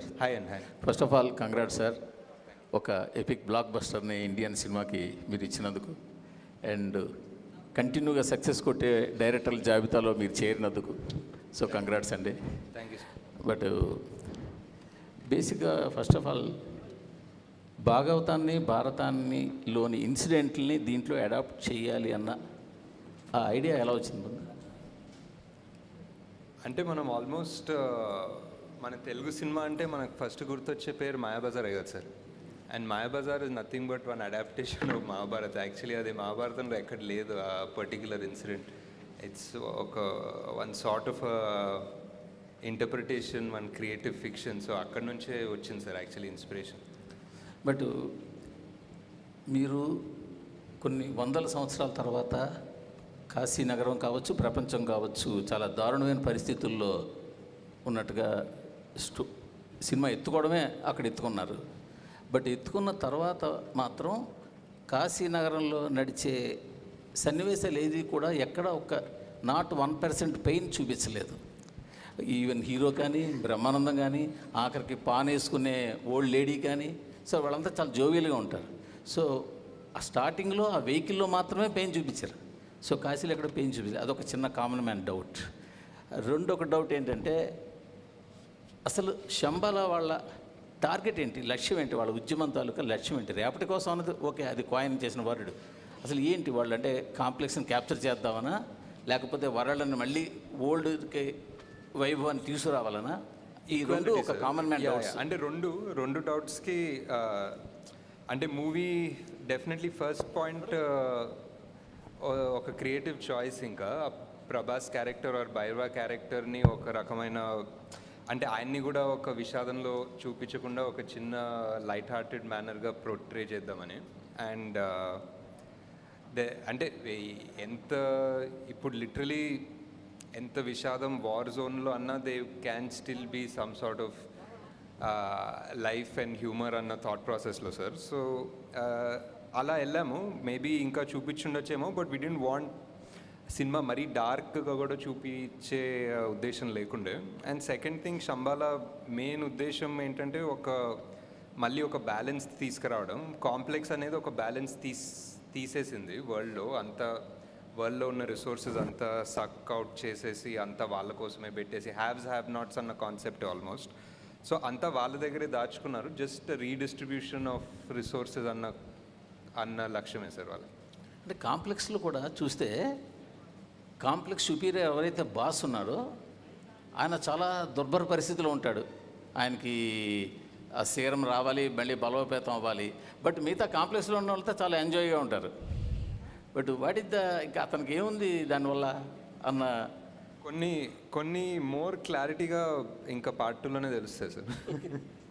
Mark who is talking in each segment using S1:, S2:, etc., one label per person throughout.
S1: Hi and hi
S2: first of all congrat sir ఒక epic black బస్టర్ని Indian సినిమాకి మీరు ఇచ్చినందుకు. అండ్ కంటిన్యూగా సక్సెస్ కొట్టే డైరెక్టర్ల జాబితాలో మీరు చేరినందుకు. సో కంగ్రాట్స్ అండి.
S1: థ్యాంక్ యూ
S2: బట్ బేసిక్గా ఫస్ట్ ఆఫ్ ఆల్ భాగవతాన్ని భారతాన్ని లోని ఇన్సిడెంట్ని దీంట్లో అడాప్ట్ చేయాలి అన్న ఆ ఐడియా ఎలా వచ్చింది?
S1: అంటే మనం ఆల్మోస్ట్ మన తెలుగు సినిమా అంటే మనకు ఫస్ట్ గుర్తొచ్చే పేరు మాయాబజార్ కదా sir. And Mayabazar is nothing but one adaptation of Mahabharat. Actually అది మహాభారతంలో ఎక్కడ లేదు ఆ పర్టిక్యులర్ ఇన్సిడెంట్ ఇట్స్ ఒక one sort of interpretation one creative fiction so అక్కడ నుంచే వచ్చింది సార్ యాక్చువల్లీ ఇన్స్పిరేషన్
S2: బట్ మీరు కొన్ని వందల సంవత్సరాల తర్వాత కాశీ నగరం కావచ్చు ప్రపంచం కావచ్చు చాలా దారుణమైన పరిస్థితుల్లో ఉన్నట్టుగా స్టో సినిమా ఎత్తుకోవడమే అక్కడ ఎత్తుకున్నారు. బట్ ఎత్తుకున్న తర్వాత మాత్రం కాశీ నగరంలో నడిచే సన్నివేశాలు ఏది కూడా ఎక్కడ ఒక నాట్ వన్ పర్సెంట్ పెయిన్ చూపించలేదు. ఈవెన్ హీరో కానీ బ్రహ్మానందం కానీ ఆఖరికి పాన్ వేసుకునే ఓల్డ్ లేడీ కానీ సో వాళ్ళంతా చాలా జోవియల్గా ఉంటారు. సో ఆ స్టార్టింగ్లో ఆ వెహికల్లో మాత్రమే పెయిన్ చూపించారు. సో కాశీలో ఎక్కడ పెయిన్ చూపించారు అదొక చిన్న కామన్ మ్యాన్ డౌట్. రెండొక డౌట్ ఏంటంటే అసలు శంబాల వాళ్ళ టార్గెట్ ఏంటి? లక్ష్యం ఏంటి? వాళ్ళ ఉద్యమం తాలూకా లక్ష్యం ఏంటి? రేపటి కోసం అన్నది ఓకే అది కాయిన్ చేసిన వరుడు. అసలు ఏంటి వాళ్ళు అంటే కాంప్లెక్స్ని క్యాప్చర్ చేద్దామనా? లేకపోతే వరల్డ్ని మళ్ళీ ఓల్డ్కి వైభవాన్ని తీసుకురావాలనా? ఈ రెండు ఒక కామన్ మ్యాన్ డౌట్స్.
S1: అంటే రెండు రెండు డౌట్స్కి అంటే మూవీ డెఫినెట్లీ ఫస్ట్ పాయింట్ ఒక క్రియేటివ్ చాయిస్ ఇంకా. ప్రభాస్ క్యారెక్టర్ ఆర్ బైర్వా క్యారెక్టర్ని ఒక రకమైన అంటే ఆయన్ని కూడా ఒక విషాదంలో చూపించకుండా ఒక చిన్న లైట్ హార్టెడ్ మేనర్గా ప్రొట్రే చేద్దామని అండ్ uh, దే అంటే ఎంత ఇప్పుడు లిటరలీ ఎంత విషాదం వార్ జోన్లో అన్నా they can still be some sort of life and humour అన్న థాట్ ప్రాసెస్లో సార్ సో అలా వెళ్ళాము. మేబీ ఇంకా చూపించుండొచ్చేమో బట్ వీ డెంట్ వాంట్ సినిమా మరీ డార్క్గా కూడా చూపించే ఉద్దేశం లేకుండే. And second thing Shambhala main ఉద్దేశం ఏంటంటే ఒక మళ్ళీ ఒక బ్యాలెన్స్ తీసుకురావడం. కాంప్లెక్స్ అనేది ఒక బ్యాలెన్స్ తీస్ తీసేసింది వరల్డ్లో. అంత వరల్డ్లో ఉన్న రిసోర్సెస్ అంతా సక్ అవుట్ చేసేసి అంతా వాళ్ళ కోసమే పెట్టేసి హ్యావ్స్ హ్యావ్ నాట్స్ అన్న కాన్సెప్ట్ ఆల్మోస్ట్. సో అంతా వాళ్ళ దగ్గరే దాచుకున్నారు. జస్ట్ రీడిస్ట్రిబ్యూషన్ ఆఫ్ రిసోర్సెస్ అన్న అన్న లక్ష్యమే సార్ వాళ్ళకి
S2: అంటే కాంప్లెక్స్లో కూడా చూస్తే కాంప్లెక్స్ సుపీరియర్ ఎవరైతే బాస్ ఉన్నాడో ఆయన చాలా దుర్భర పరిస్థితిలో ఉంటాడు. ఆయనకి ఆ సీరం రావాలి మళ్ళీ బలోపేతం అవ్వాలి. బట్ మిగతా కాంప్లెక్స్లో ఉన్న వాళ్ళతో చాలా ఎంజాయ్గా ఉంటారు. బట్ వాట్ ఇస్ ద ఇంకా అతనికి ఏముంది దానివల్ల అన్న?
S1: కొన్ని కొన్ని మోర్ క్లారిటీగా ఇంకా పార్ట్ టూలోనే తెలుస్తాయి sir.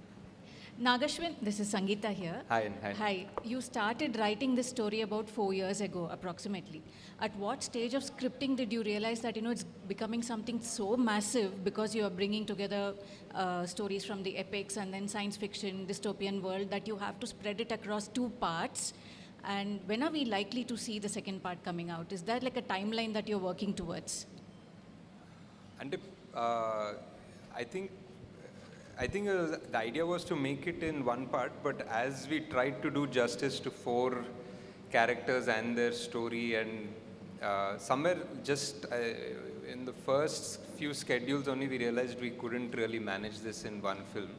S3: Nagashwin, this is Sangeeta here.
S1: Hi, hi.
S3: Hi. You started writing this story about four years ago, approximately. At what stage of scripting did you realize that you know it's becoming something so massive because you are bringing together uh, stories from the epics and then science fiction, dystopian world that you have to spread it across two parts? And when are we likely to see the second part coming out? Is that like a timeline that you're working towards?
S1: And uh, I think I think was, the idea was to make it in one part, but as we tried to do justice to four characters and their story, and uh, somewhere just uh, in the first few schedules only, we realized we couldn't really manage this in one film.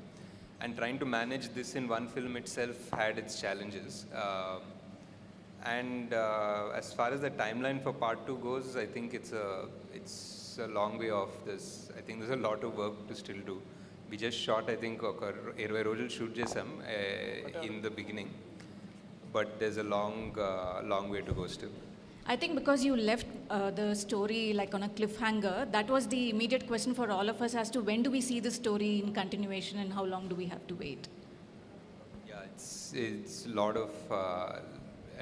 S1: And trying to manage this in one film itself had its challenges. Uh, and uh, as far as the timeline for part two goes, I think it's a it's a long way off. This I think there's a lot of work to still do. We just shot I think ఒక ఇరవై రోజులు shoot చేసాం uh, in the beginning, but there's a long uh, long way to go still.
S3: I think because you left uh, the story like on a cliffhanger, that was the immediate question for all of us as to when do we see the story in continuation and how long do we have to wait?
S1: Yeah, it's it's a lot of. Uh,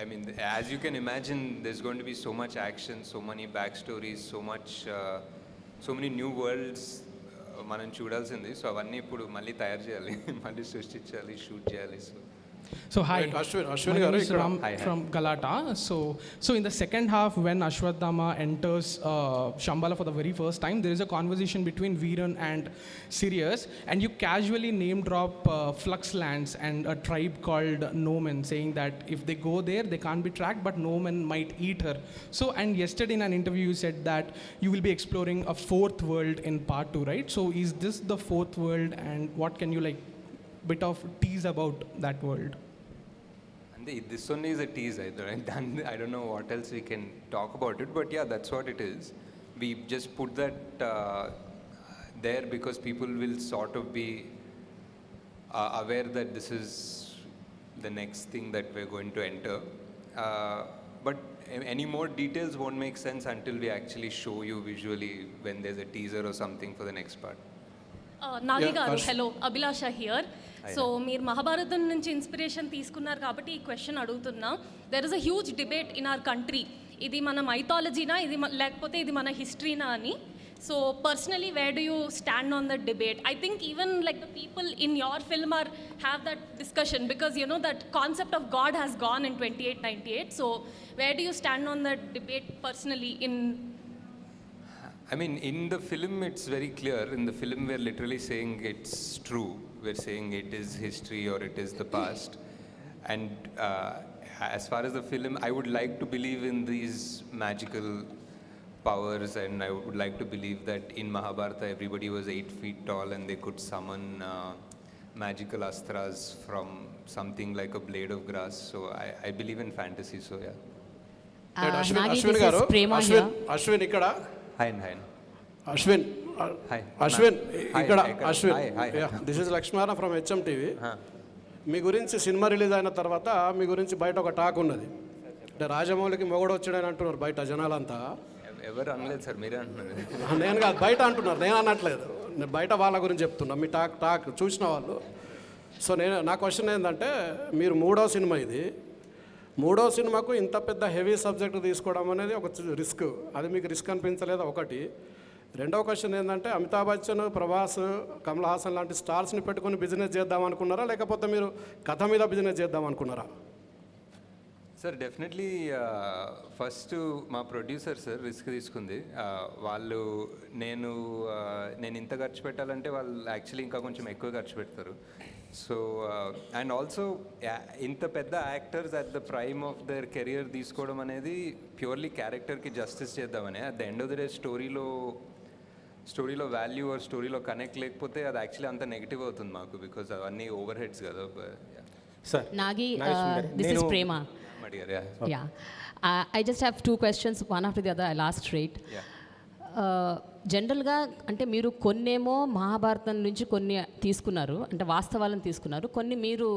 S1: I mean, as you can imagine, there's going to be so much action, so many backstories, so much, uh, so many new worlds. మనం చూడాల్సింది. So అవన్నీ ఇప్పుడు మళ్ళీ తయారు చేయాలి. మళ్ళీ సృష్టించాలి shoot చేయాలి. So
S4: So hi,
S5: Wait, Ashwin- Ashwin
S4: my name is. Ram
S1: Hi, hi.
S4: from Galata. So, so in the second half, when Ashwatthama enters uh, Shambhala for the very first time, there is a conversation between Viran and Sirius, and you casually name drop uh, Flux Lands and a tribe called Nomen, saying that if they go there, they can't be tracked, but Nomen might eat her. So, and yesterday in an interview, you said that you will be exploring a fourth world in part two, right? So, is this the fourth world, and what can you like? bit of tease about that world.
S1: And the, this one is a tease, either. I don't know what else we can talk about it, but yeah, that's what it is. We just put that uh, there because people will sort of be uh, aware that this is the next thing that we're going to enter. Uh, but any more details won't make sense until we actually show you visually when there's a teaser or something for the next part.
S6: Uh, Nagi
S5: yeah,
S6: Garu, hello. Abhilasha
S1: here.
S6: So మీరు మహాభారతం నుంచి inspiration తీసుకున్నారు కాబట్టి ఈ question అడుగుతున్నా. There is a huge debate in our country ఇది మన మైథాలజీనా ఇది మన- లేకపోతే ఇది మన హిస్టరీనా అని. So personally where do you stand on that debate I think even like the people in your film are have that discussion because you know that concept of God has gone in twenty eight ninety eight so where do you stand on that debate personally in
S1: I mean, in the film, it's very clear. In the film, we're literally saying it's true. We're saying it is history or it is the past. And uh, as far as the film, I would like to believe in these magical powers, and I would like to believe that in Mahabharata, everybody was eight feet tall and they could summon uh, magical astras from something like a blade of grass. So I, I believe in fantasy, so yeah.
S5: Right,
S7: Uh,
S5: Ashwin
S7: Nagi,
S5: Ashwin
S7: this
S5: గారు
S7: is Prema
S5: Ashwin
S7: here.
S5: Ashwin ఇక్కడ
S1: Hi, hi.
S5: Ashwin
S1: Hi.
S5: Ashwin ఇక్కడ. Ashwin. This is Lakshminarayana from HM
S1: TV.
S5: మీ గురించి సినిమా release అయిన తర్వాత మీ గురించి బయట ఒక టాక్ ఉన్నది. అంటే రాజమౌళికి మొగడు వచ్చాడని అంటున్నారు బయట జనాలంతా.
S1: ఎవ- ఎవరు అనలేదు సార్ మీరే అంటున్నారు.
S5: నేను కాదు బయట అంటున్నారు నేను అనట్లేదు. నేను బయట వాళ్ళ గురించి చెప్తున్నా మీ టాక్ టాక్ చూసిన వాళ్ళు. సో నేను నా క్వశ్చన్ ఏంటంటే మీరు మూడో సినిమా ఇది. మూడో సినిమాకు ఇంత పెద్ద హెవీ సబ్జెక్ట్ తీసుకోవడం అనేది ఒక రిస్క్. అది మీకు రిస్క్ అనిపించలేదా ఒకటి? రెండవ క్వశ్చన్ ఏంటంటే అమితాబ్ బచ్చన్ ప్రభాస్ కమల్ హాసన్ లాంటి స్టార్స్ని పెట్టుకుని బిజినెస్ చేద్దాం అనుకున్నారా? లేకపోతే మీరు కథ మీద బిజినెస్ చేద్దాం అనుకున్నారా?
S1: సార్ డెఫినెట్లీ ఫస్ట్ మా ప్రొడ్యూసర్ సార్ రిస్క్ తీసుకుంది. వాళ్ళు నేను నేను ఇంత ఖర్చు పెట్టాలంటే వాళ్ళు యాక్చువల్లీ ఇంకా కొంచెం ఎక్కువ ఖర్చు పెడతారు. సో అండ్ ఆల్సో ఇంత పెద్ద actors at the prime of their career తీసుకోవడం అనేది ప్యూర్లీ క్యారెక్టర్కి జస్టిస్ చేద్దామని at the end of the day స్టోరీలో స్టోరీలో వాల్యూ ఆర్ స్టోరీలో కనెక్ట్ లేకపోతే అది యాక్చువల్లీ అంత నెగిటివ్ అవుతుంది మాకు బికాజ్ అవన్నీ ఓవర్ హెడ్స్ కదా
S8: సార్.
S1: అడిగారు yeah.
S7: Yeah. Uh, I just have two questions, one after the other. I'll ask straight.
S1: Yeah.
S7: జనరల్గా అంటే మీరు కొన్నేమో మహాభారతం నుంచి కొన్ని తీసుకున్నారు అంటే వాస్తవాలను తీసుకున్నారు కొన్ని మీరు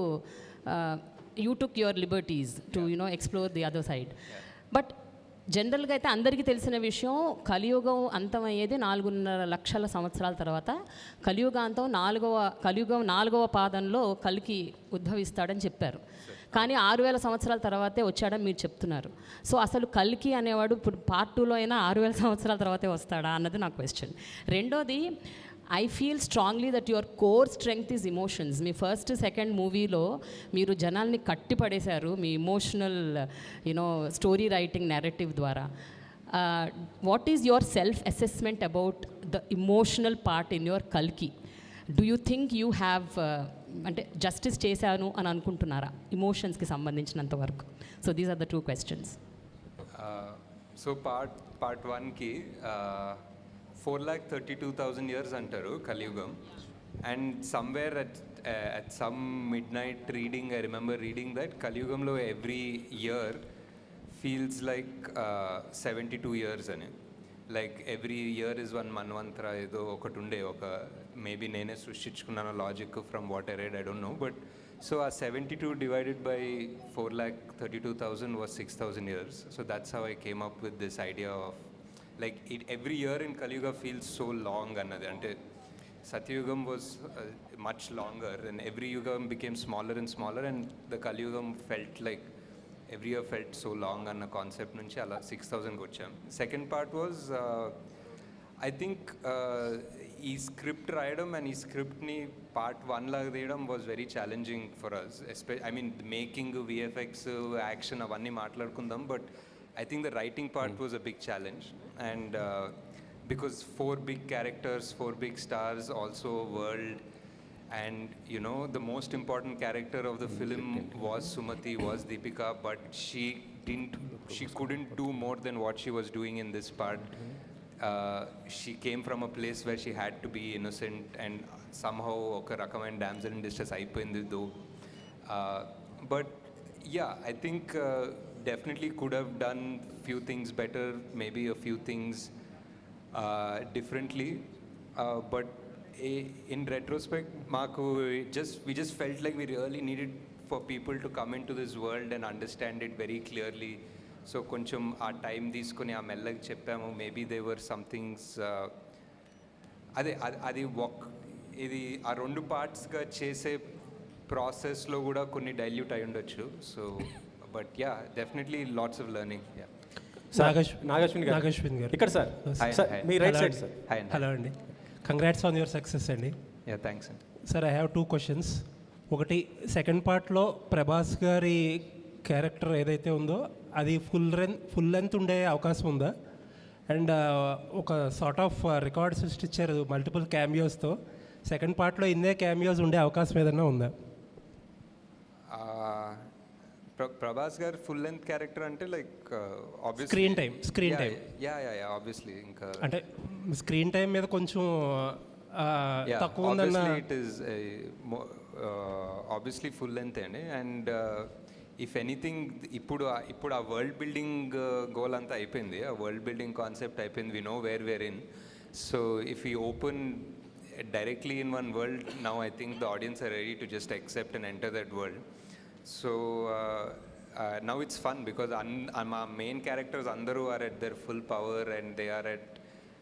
S7: you took your liberties to you know explore the other side but జనరల్గా అయితే అందరికీ తెలిసిన విషయం కలియుగం అంతమయ్యేది నాలుగున్నర లక్షల సంవత్సరాల తర్వాత. కలియుగాంతం నాలుగవ కలియుగం నాలుగవ పాదంలో కలికి ఉద్భవిస్తాడని చెప్పారు. కానీ ఆరు వేల సంవత్సరాల తర్వాతే వచ్చాడని మీరు చెప్తున్నారు. సో అసలు కల్కి అనేవాడు ఇప్పుడు పార్ట్ టూలో అయినా ఆరు వేల సంవత్సరాల తర్వాతే వస్తాడా అన్నది నా క్వశ్చన్. రెండోది I feel strongly that your core strength is emotions me first second మూవీలో మీరు జనాల్ని కట్టిపడేశారు మీ emotional you know story writing narrative ద్వారా. What is your self assessment about the emotional part in your కల్కి do you think you have అంటే justice చేశాను అని అనుకుంటున్నారా? ఇమోషన్స్కి సంబంధించినంత వరకు. So these are the two questions
S1: so part part వన్కి four lakh thirty two thousand years అంటారు Kaliyugam. And somewhere at at some midnight reading I remember reading that కలియుగంలో every year feels like seventy two years అని. Like every year is one Manvantara ఏదో ఒకటి ఉండే ఒక maybe నేనే సృష్టించుకున్నాను logic from what I read I don't know. But so uh seventy two divided by four lakh thirty two thousand was six thousand years. So that's how I came up with this idea of like it every year in Kaliyuga feels so long అన్నది అంటే Satyayugam was much longer and every yugam became smaller and smaller and the Kaliyugam felt like every year felt so long అన్న concept నుంచి అలా six థౌజండ్కి వచ్చాం second part was I think ఈ script రాయడం and ఈ స్క్రిప్ట్ని పార్ట్ వన్ లాగా తీయడం was very challenging for us especially I mean making VFX action అవన్నీ మాట్లాడుకుందాం but I think the writing part was a big challenge and because four big characters four big stars also world and you know the most important character of the film was sumati was deepika but she didn't she couldn't do more than what she was doing in this part uh, she came from a place where she had to be innocent and somehow ఒక రకమైన damsel in distress అయిపోయింది though but yeah I think Definitely could have done few things better maybe a few things uh, differently. Uh, but a- in retrospect, Marco, just we just felt like we really needed for people to come into this world and understand it very clearly. So కొంచెం ఆ time తీసుకొని ఆ మెల్లగా చెప్పాము maybe they were somethings అదే అది అది ఒక్ ఇది ఆ రెండు పార్ట్స్గా చేసే ప్రాసెస్లో కూడా కొన్ని డైల్యూట్ అయి ఉండొచ్చు so but yeah definitely lots of learning
S8: yeah.
S9: Nagashwin garu.
S8: Nageshwin garu.
S9: ఇక్కడ సార్.
S1: Hi,
S9: sir
S1: hi.
S9: మీ రైట్
S8: హలో
S9: సైడ్
S8: అండి.
S9: సార్.
S1: హాయ్ అండి
S8: హలో అండి. కంగ్రాట్స్ ఆన్ యువర్ సక్సెస్ అండి.
S1: యా థ్యాంక్స్ అండి
S8: sir I have two questions ఒకటి second పార్ట్లో ప్రభాస్ గారి క్యారెక్టర్ ఏదైతే ఉందో అది ఫుల్ లెంత్ ఫుల్ లెంత్ ఉండే అవకాశం ఉందా? అండ్ ఒక సార్ట్ ఆఫ్ రికార్డ్ సృష్టించారు మల్టిపుల్ క్యామియోస్తో సెకండ్ పార్ట్లో ఇన్నే క్యామియోస్ ఉండే అవకాశం ఏదైనా ఉందా?
S1: Prabhas garu full length character అంటే like
S8: Screen time, screen time.
S1: Yeah yeah yeah obviously ఇంకా
S8: అంటే స్క్రీన్ టైం మీద కొంచెం ఆ, తక్కువ ఉందన్న
S1: it is obviously full length అండి అండ్ ఇఫ్ ఎనీథింగ్ ఇప్పుడు ఇప్పుడు ఆ వరల్డ్ బిల్డింగ్ గోల్ అంతా అయిపోయింది ఆ వరల్డ్ బిల్డింగ్ కాన్సెప్ట్ అయిపోయింది we know where where in so if you open directly in one world now I think the audience are ready to just accept and enter that world. So now it's fun because my main characters andaru are at their full power and they are at,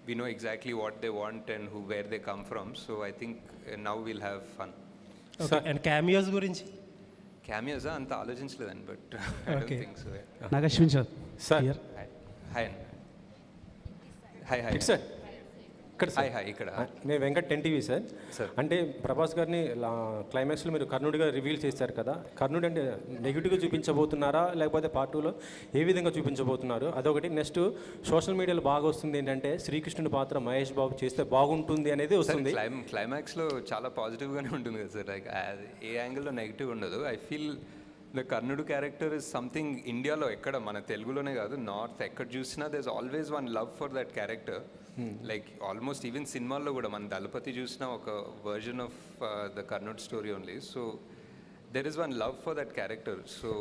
S1: we know exactly what they want and where they come from. So I think now we'll have fun.
S8: Okay and cameos గురించి
S1: Cameos అంత ఆలోచించలేదండి but I don't
S8: Okay.
S1: Think so
S10: Nag Ashwin
S9: sir
S1: sir hi hi hi
S9: ఇటు sir ఇక్కడ
S1: hi hi ఇక్కడ.
S9: నేను Venkat ten TV sir
S1: sir.
S9: అంటే ప్రభాస్ గారిని క్లైమాక్స్లో మీరు కర్ణుడిగా రివీల్ చేశారు కదా కర్ణుడు అంటే నెగిటివ్గా చూపించబోతున్నారా? లేకపోతే పార్ట్ టూలో ఏ విధంగా చూపించబోతున్నారు? అదొకటి. నెక్స్ట్ సోషల్ మీడియాలో బాగా వస్తుంది ఏంటంటే శ్రీకృష్ణుడి పాత్ర మహేష్ బాబు చేస్తే బాగుంటుంది అనేది వస్తుంది.
S1: క్లైమ్ క్లైమాక్స్లో చాలా పాజిటివ్గానే ఉంటుంది కదా సార్ లైక్ ఏ యాంగిల్లో నెగిటివ్ ఉండదు. I feel the Karnudu character is something ఇండియాలో ఎక్కడ మన తెలుగులోనే కాదు నార్త్ ఎక్కడ చూసినా there's always one love for that character like almost even సినిమాల్లో కూడా మన దళపతి చూసిన ఒక version of the Karnud story only so there is one love for that character so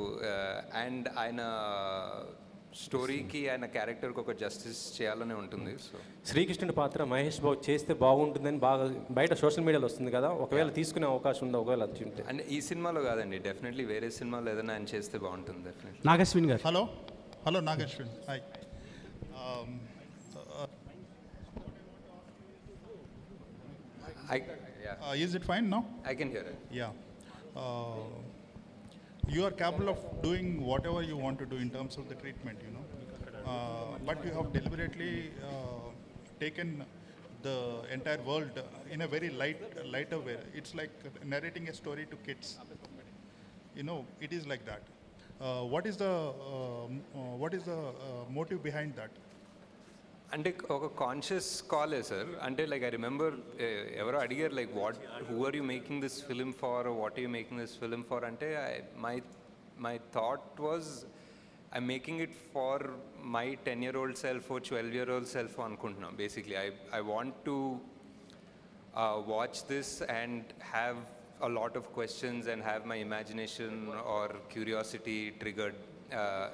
S1: and ఆయన స్టోరీకి ఆయన క్యారెక్టర్కి ఒక జస్టిస్ చేయాలనే ఉంటుంది సో
S9: శ్రీకృష్ణుడి పాత్ర మహేష్ బాబు చేస్తే బాగుంటుందని బాగా బయట సోషల్ మీడియాలో వస్తుంది కదా ఒకవేళ తీసుకునే అవకాశం ఉందా ఒకవేళ అది ఉంటే
S1: అంటే ఈ సినిమాలో కాదండి డెఫినెట్లీ వేరే సినిమాలో ఏదైనా ఆయన చేస్తే బాగుంటుంది డెఫినెట్లీ
S10: నాగశ్విన్ గారు
S11: Hello, hello Nagashwin. Hi. Um, uh,
S1: I
S11: yeah is it fine now?
S1: I can hear it
S11: Yeah. Uh, you are capable of doing whatever you want to do in terms of the treatment, you know. Uh, but you have deliberately uh, taken the entire world in a very light, lighter way. It's like narrating a story to kids. You know, it is like that. Uh, what is the um, uh, what is the uh, motive behind that?
S1: అంటే ఒక conscious కాలే sir అంటే like I remember ఎవరో అడిగారు like what who are you making this film for what you making this film for అంటే my my thought was I making it for my ten year old self twelve year old self అనుకుంటున్నాం basically I I want to uh, watch this and have a lot of questions and have my imagination or curiosity triggered. Uh,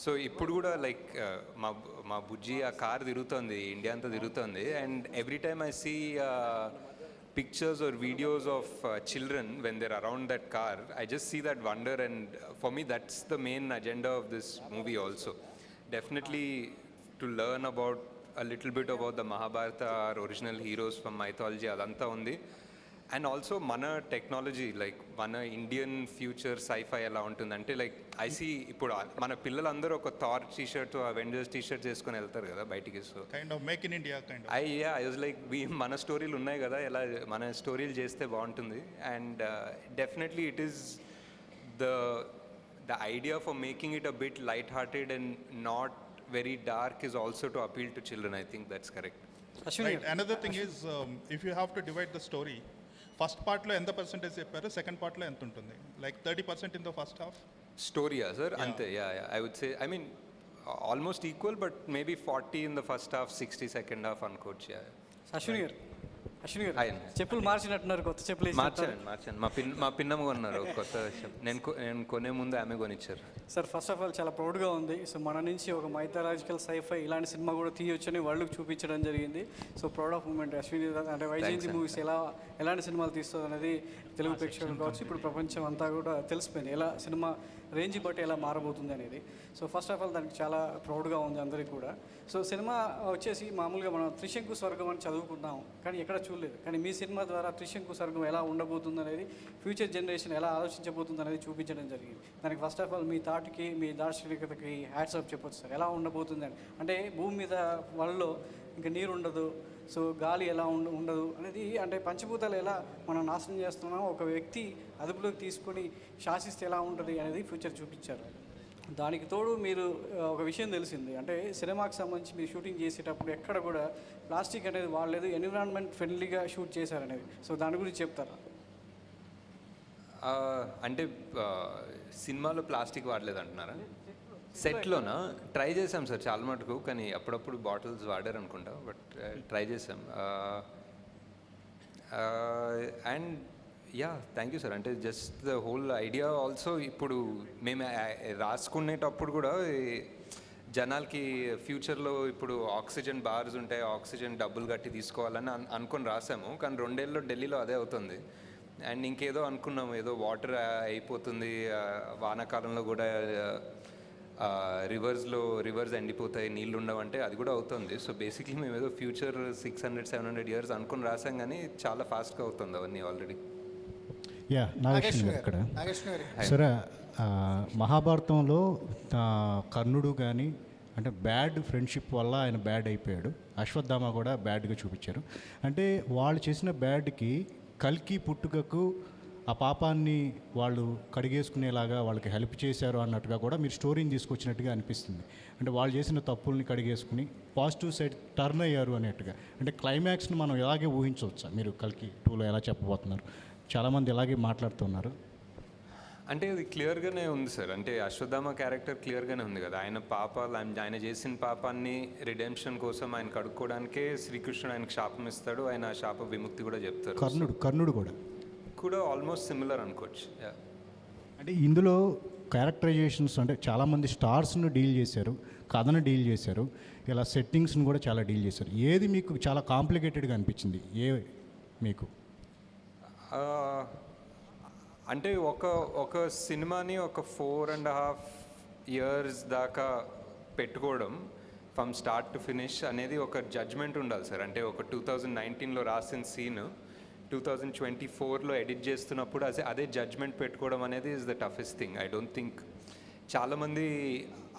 S1: so ఇప్పుడు కూడా like uh, మా మా బుజ్జి ఆ car తిరుగుతుంది India అంతా తిరుగుతుంది. And every time I see pictures or videos of children when they're around that car I just see that wonder and for me that's the main agenda of this movie also definitely to learn about a little bit about the Mahabharata, our original heroes from mythology, అదంతా ఉంది. And also మన technology like మన Indian future sci-fi ఎలా ఉంటుంది అంటే like I see ఇప్పుడు మన పిల్లలందరూ ఒక Thor T shirt Avengers T-shirt చేసుకొని వెళ్తారు కదా బయటికి so
S11: Kind of make in India kind of.
S1: I yeah I was like we మన స్టోరీలు ఉన్నాయి కదా ఎలా మన స్టోరీలు చేస్తే బాగుంటుంది and definitely it is the the idea for making it a bit light hearted and not very dark is also to appeal to children I think that's correct
S11: Right. Another thing is, um, if you have to divide the story, first పార్ట్లో ఎంత percentage చెప్పారు? Second పార్ట్లో ఎంత ఉంటుంది like thirty percent in the first half
S1: స్టోరీయా sir అంతే yeah I would say I mean almost equal but maybe forty in the first half sixty second half అనుకోవచ్చు yeah
S10: Ashwini garu Ashwini గారు
S1: ఆయన.
S10: చెప్పులు మార్చినట్టున్నారు కొత్త చెప్పులు.
S1: మార్చాను మార్చాను మా పిన్ మా పిన్నమ్మ కొన్నారు కొత్త. నేను నేను కొనే ముందు ఆమె కొనిచ్చారు
S10: సార్ ఫస్ట్ ఆఫ్ ఆల్ చాలా ప్రౌడ్గా ఉంది సో మన నుంచి ఒక మైథలాజికల్ సైఫై ఇలాంటి సినిమా కూడా తీయొచ్చని వరల్డ్కి చూపించడం జరిగింది so proud of moment Ashwini అంటే వైజయంతి. మూవీస్ ఎలా ఎలాంటి సినిమాలు తీస్తుంది అనేది తెలుగు ప్రేక్షకులు కావచ్చు ఇప్పుడు ప్రపంచం అంతా కూడా తెలిసిపోయింది ఎలా సినిమా రేంజ్ బట్టి ఎలా మారబోతుంది అనేది. సో ఫస్ట్ ఆఫ్ ఆల్ దానికి చాలా ప్రౌడ్గా ఉంది అందరికీ కూడా. సో సినిమా వచ్చేసి మామూలుగా మనం త్రిశంకు స్వర్గం అని చదువుకున్నాం కానీ ఎక్కడ చూడలేదు. కానీ మీ సినిమా ద్వారా త్రిశంకు స్వర్గం ఎలా ఉండబోతుంది అనేది ఫ్యూచర్ జనరేషన్ ఎలా ఆలోచించబోతుంది అనేది చూపించడం జరిగింది. దానికి ఫస్ట్ ఆఫ్ ఆల్ మీ థాట్కి మీ దార్శనికతకి హ్యాట్సప్ చెప్పొచ్చు సార్. ఎలా ఉండబోతుంది అని. అంటే భూమి మీద వాళ్ళలో ఇంకా నీరు ఉండదు సో గాలి ఎలా ఉండ ఉండదు అనేది అంటే పంచభూతాలు ఎలా మనం నాశనం చేస్తున్నామో ఒక వ్యక్తి అదుపులోకి తీసుకొని శాసిస్తే ఎలా ఉంటుంది అనేది ఫ్యూచర్ చూపించారు. దానికి తోడు మీరు ఒక విషయం తెలిసింది. అంటే సినిమాకి సంబంధించి మీరు షూటింగ్ చేసేటప్పుడు ఎక్కడ కూడా ప్లాస్టిక్ అనేది వాడలేదు ఎన్విరాన్మెంట్ ఫ్రెండ్లీగా షూట్ చేశారనేది సో దాని గురించి చెప్తారా?
S1: అంటే సినిమాలో ప్లాస్టిక్ వాడలేదు అంటున్నారా? సెట్లోనా? ట్రై చేసాం సార్ చాలా మటుకు కానీ అప్పుడప్పుడు బాటిల్స్ వాడారు అనుకుంటా బట్ ట్రై చేసాం and yeah thank you sir. అంటే just the whole idea also ఇప్పుడు మేము రాసుకునేటప్పుడు కూడా జనాలకి ఫ్యూచర్లో ఇప్పుడు ఆక్సిజన్ బార్స్ ఉంటాయి ఆక్సిజన్ డబ్బులు కట్టి తీసుకోవాలని అన్- అనుకొని రాసాము కానీ రెండేళ్ళలో ఢిల్లీలో అదే అవుతుంది. అండ్ ఇంకేదో అనుకున్నాము ఏదో వాటర్ అయిపోతుంది వానాకాలంలో కూడా రివర్స్లో రివర్స్ ఎండిపోతాయి నీళ్ళు ఉండవంటే అది కూడా అవుతుంది. సో బేసిక్లీ మేము ఏదో future six hundred seven hundred years అనుకుని రాసాం కానీ చాలా ఫాస్ట్గా అవుతుంది అవన్నీ ఆల్రెడీ
S12: యా నాగేశ్వర గారు ఇక్కడ సరే మహాభారతంలో కర్ణుడు కానీ అంటే బ్యాడ్ ఫ్రెండ్షిప్ వల్ల ఆయన బ్యాడ్ అయిపోయాడు. అశ్వత్థామ కూడా బ్యాడ్గా చూపించారు. అంటే వాళ్ళు చేసిన బ్యాడ్కి కల్కి పుట్టుకకు ఆ పాపాన్ని వాళ్ళు కడిగేసుకునేలాగా వాళ్ళకి హెల్ప్ చేశారు అన్నట్టుగా కూడా మీరు స్టోరీని తీసుకొచ్చినట్టుగా అనిపిస్తుంది. అంటే వాళ్ళు చేసిన తప్పుల్ని కడిగేసుకుని పాజిటివ్ సైడ్ టర్న్ అయ్యారు అనేట్టుగా అంటే క్లైమాక్స్ని మనం ఎలాగే ఊహించవచ్చా? మీరు కల్కి టూలో ఎలా చెప్పబోతున్నారు? చాలామంది ఇలాగే మాట్లాడుతున్నారు.
S1: అంటే అది క్లియర్గానే ఉంది సార్. అంటే అశ్వత్థామ క్యారెక్టర్ క్లియర్గానే ఉంది కదా. ఆయన పాపాలు ఆయన ఆయన చేసిన పాపాన్ని రిడెంప్షన్ కోసం ఆయన కడుక్కోవడానికే శ్రీకృష్ణుడు ఆయనకు శాపం ఇస్తాడు. ఆయన ఆ శాప విముక్తి కూడా చెప్తారు.
S12: కర్ణుడు కర్ణుడు కూడా.
S1: కూడా ఆల్మోస్ట్ సిమిలర్ అనుకోవచ్చు.
S12: అంటే ఇందులో క్యారెక్టరైజేషన్స్ అంటే చాలామంది స్టార్స్ను డీల్ చేశారు కథను డీల్ చేశారు ఇలా సెట్టింగ్స్ని కూడా చాలా డీల్ చేశారు. ఏది మీకు చాలా కాంప్లికేటెడ్గా అనిపించింది? ఏ మీకు?
S1: అంటే ఒక ఒక సినిమాని ఒక ఫోర్ అండ్ హాఫ్ ఇయర్స్ దాకా పెట్టుకోవడం ఫ్రమ్ స్టార్ట్ టు ఫినిష్ అనేది ఒక జడ్జ్మెంట్ ఉండాలి సార్. అంటే ఒక టూ థౌజండ్ నైన్టీన్లో రాసిన సీన్ టూ థౌజండ్ ట్వంటీ ఫోర్లో ఎడిట్ చేస్తున్నప్పుడు అదే అదే జడ్జ్మెంట్ పెట్టుకోవడం అనేది is the toughest thing I don't think చాలామంది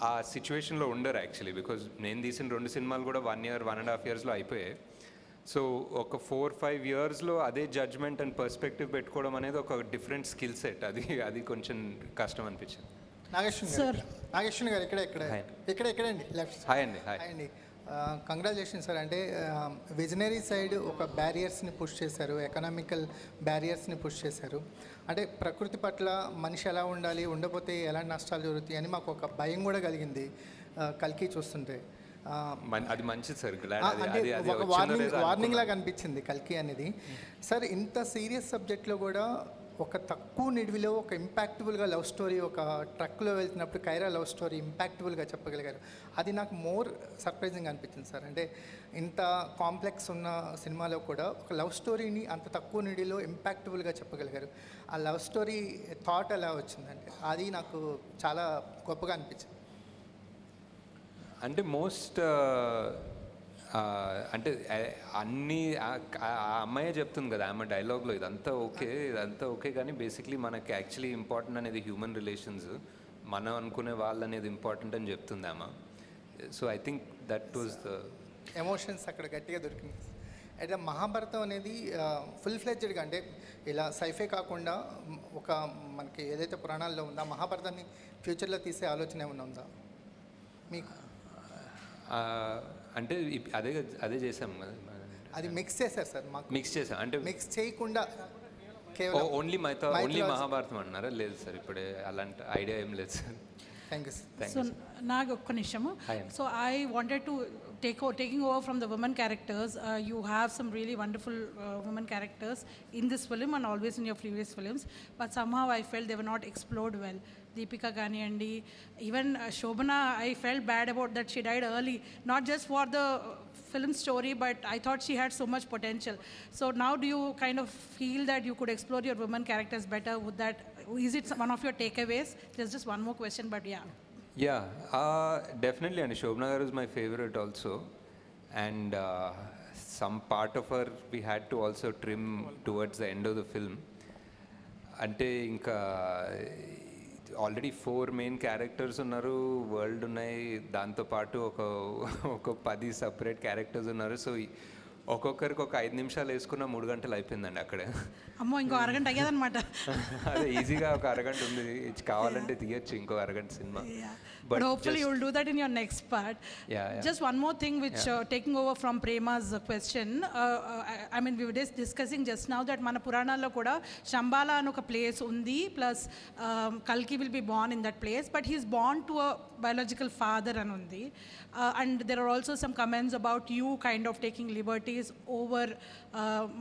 S1: ఆ సిచ్యువేషన్లో ఉండరు యాక్చువల్లీ బికాజ్ నేను తీసిన రెండు సినిమాలు కూడా one year one and half ఇయర్స్లో అయిపోయాయి. సో ఒక ఫోర్ ఫైవ్ ఇయర్స్లో అదే జడ్జ్మెంట్ అండ్ పర్స్పెక్టివ్ పెట్టుకోవడం అనేది ఒక డిఫరెంట్ స్కిల్ సెట్ అది అది కొంచెం కష్టం అనిపించింది.
S13: నాగేశ్వర గారు నాగేశ్వర గారు ఇక్కడ ఇక్కడ.
S1: Hi.
S13: ఇక్కడ ఎక్కడండి లెఫ్ట్
S1: హాయ్ అండి హాయ్
S13: అండి. కంగ్రాచులేషన్ సార్ అంటే విజనరీ సైడ్ ఒక బ్యారియర్స్ని పుష్ చేశారు ఎకనామికల్ బ్యారియర్స్ని పుష్ చేశారు. అంటే ప్రకృతి పట్ల మనిషి ఎలా ఉండాలి ఉండకపోతే ఎలాంటి నష్టాలు జరుగుతాయి అని మాకు ఒక భయం కూడా కలిగింది కల్కి చూస్తుంటే.
S1: అది మంచిది సార్
S13: ఒక వార్నింగ్ వార్నింగ్. లాగా అనిపించింది కల్కి అనేది. సార్ ఇంత సీరియస్ సబ్జెక్ట్లో కూడా ఒక తక్కువ నిడివిలో ఒక ఇంపాక్టబుల్గా లవ్ స్టోరీ ఒక ట్రక్లో వెళ్తున్నప్పుడు కైరా లవ్ స్టోరీ ఇంపాక్టబుల్గా చెప్పగలిగారు. అది నాకు మోర్ సర్ప్రైజింగ్ అనిపించింది సార్. అంటే ఇంత కాంప్లెక్స్ ఉన్న సినిమాలో కూడా ఒక లవ్ స్టోరీని అంత తక్కువ నిడిలో ఇంపాక్టబుల్గా చెప్పగలిగారు. ఆ లవ్ స్టోరీ థాట్ ఎలా వచ్చిందంటే అది నాకు చాలా గొప్పగా అనిపించింది.
S1: అంటే మోస్ట్ అంటే అన్ని ఆ- అమ్మాయే చెప్తుంది కదా ఆమె డైలాగ్లో ఇదంతా ఓకే ఇదంతా ఓకే కానీ బేసిక్లీ మనకి యాక్చువల్లీ ఇంపార్టెంట్ అనేది హ్యూమన్ రిలేషన్స్ మనం అనుకునే వాళ్ళు అనేది ఇంపార్టెంట్ అని చెప్తుంది ఆమె. So I think that was the
S13: emotions అక్కడ గట్టిగా దొరికింది. అయితే మహాభారతం అనేది ఫుల్ ఫ్లెడ్జ్డ్గా అంటే ఇలా సైఫే కాకుండా ఒక మనకి ఏదైతే పురాణాల్లో ఉందో మహాభారతాన్ని ఫ్యూచర్లో తీసే ఆలోచన ఏమైనా ఉందా? మీకు?
S1: అంటే అదే అదే చేసాం
S13: అది మిక్స్ చేశారు సార్ మాకు.
S1: మిక్స్ చేసాం అంటే
S13: మిక్స్ చేయకుండా కేవలం
S1: ఓన్లీ మైథా ఓన్లీ మహాభారతం అన్నారా? లేదు సార్ ఇప్పుడే అలాంటి ఐడియా ఏం లేదు సార్.
S13: థ్యాంక్ యూ
S14: సో నాకు ఒక్క నిమిషము. So I wanted to take taking over from the women characters you have some really wonderful women characters in this film and always in your previous films but somehow I felt they were not explored well Deepika కానివ్వండి even Shobhana I felt bad about that she died early not just for the film story, but I thought she had so much potential. So now, do you kind of feel that you could explore your women characters better? Would that is it one of your takeaways? There's just one more question, but yeah.
S1: Yeah definitely అండి Shobhana garu is my favourite also and some part of our we had to also trim towards the end of the film అంటే ఇంకా already four main characters ఉన్నారు world ఉన్నాయి దాంతోపాటు ఒక ఒక పది separate characters ఉన్నారు. సో ఒక్కొక్కరికి ఒక ఐదు నిమిషాలు వేసుకున్న మూడు గంటలు అయిపోయిందండి అక్కడే
S14: అమ్మో ఇంకో అరగంట అయ్యేదన్నమాట
S1: అదే ఈజీగా ఒక అరగంట ఉంది కావాలంటే తీయచ్చు ఇంకో అరగంట సినిమా
S14: But hopefully, you will do that in your next part.
S1: Yeah, yeah.
S14: Just one more thing, which
S1: Yeah.
S14: uh, taking over from Prema's uh, question. Uh, uh, I, I mean, we were just discussing just now that మన పురాణాల్లో కూడా శంబాల అని ఒక place ఉంది plus కల్కి will be born in that place but he's born to a biological father అని ఉంది and there are also some comments about you kind of taking liberties over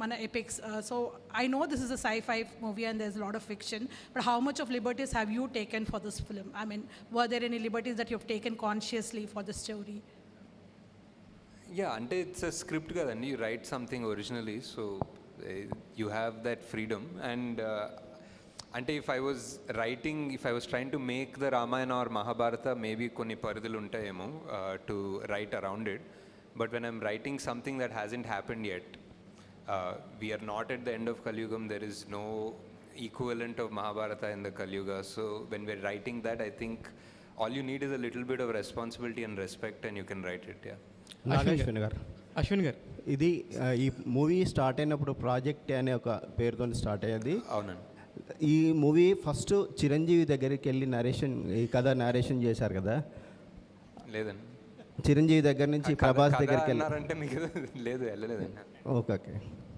S14: మన epics so I know this is a sci-fi movie and there's a lot of fiction, but how much of liberties have you taken for this film? I mean, were there any liberties that you've taken consciously for the story?
S1: Yeah అంటే it's a script కదండి you write something originally so you have that freedom and అంటే if I was writing if I was trying to make the Ramayana or Mahabharata maybe కొన్ని పరిధులు ఉంటాయేమో to right around it But when I'm writing something that hasn't happened yet we're not at the end of Kaliyugam there is no equivalent of Mahabharata in the Kalyuga. So when we're writing that, I think all you need is a little bit of responsibility and respect, and you can write it. Yeah.
S15: Nageshwan garu
S4: Ashwin garu
S15: ఇది ఈ movie start అయినప్పుడు project అనే ఒక పేరుతో start అయ్యేది
S1: అవునండి
S15: ఈ movie first Chiranjeevi దగ్గరికి వెళ్ళి నరేషన్ ఈ కథ నరేషన్ చేశారు కదా
S1: లేదండి
S15: చిరంజీవి దగ్గర నుంచి ప్రభాస్ దగ్గరికి వెళ్ళి
S1: అన్నారంటే మీకు లేదు వెళ్ళలేదండి.
S15: Okay okay.